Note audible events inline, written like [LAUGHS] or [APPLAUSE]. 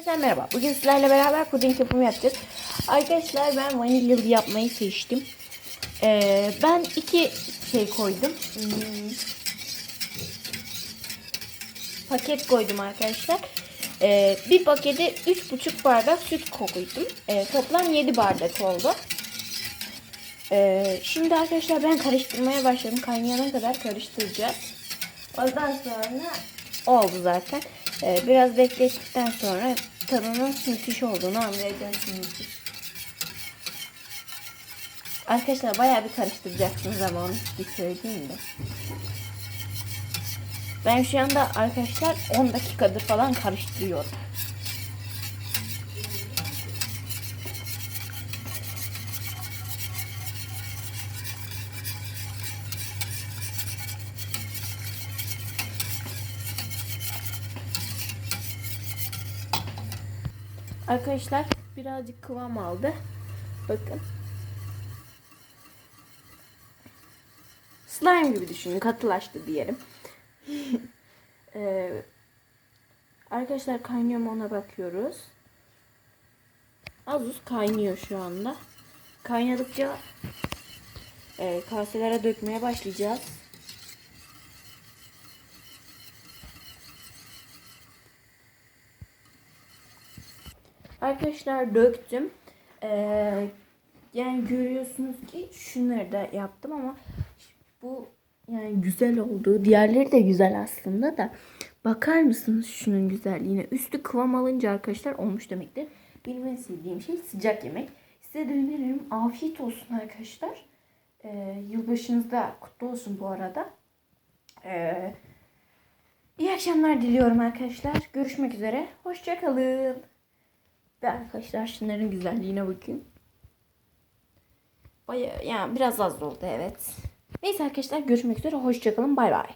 Arkadaşlar merhaba. Bugün sizlerle beraber puding yapımı yapacağız. Arkadaşlar ben vanilyalı yapmayı seçtim. Ee, ben iki şey koydum. Hmm. Paket koydum arkadaşlar. Ee, bir pakete 3,5 bardak süt koydum. Ee, toplam 7 bardak oldu. Ee, şimdi arkadaşlar ben karıştırmaya başladım. Kaynayana kadar karıştıracağız. Ondan sonra oldu zaten. Ee, biraz beklettikten sonra tadının müthiş olduğunu anlayacaksınız. Arkadaşlar bayağı bir karıştıracaksınız ama onu bir söyleyeyim de. Ben şu anda arkadaşlar 10 dakikadır falan karıştırıyorum. Arkadaşlar birazcık kıvam aldı. Bakın. Slime gibi düşünün. Katılaştı diyelim. [LAUGHS] Ee, arkadaşlar kaynıyor mu ona bakıyoruz. Az uz kaynıyor şu anda. Kaynadıkça e, kaselere dökmeye başlayacağız. Arkadaşlar döktüm. Ee, yani görüyorsunuz ki şunları da yaptım ama bu yani güzel oldu. Diğerleri de güzel aslında da. Bakar mısınız şunun güzelliğine? Üstü kıvam alınca arkadaşlar olmuş demektir. En sevdiğim şey sıcak yemek. Size de öneririm. Afiyet olsun arkadaşlar. Ee, yılbaşınız da kutlu olsun bu arada. Ee, iyi akşamlar diliyorum arkadaşlar. Görüşmek üzere. Hoşçakalın. Ve arkadaşlar şunların güzelliğine bakın. Baya yani biraz az oldu evet. Neyse arkadaşlar görüşmek üzere. Hoşçakalın. Bay bay.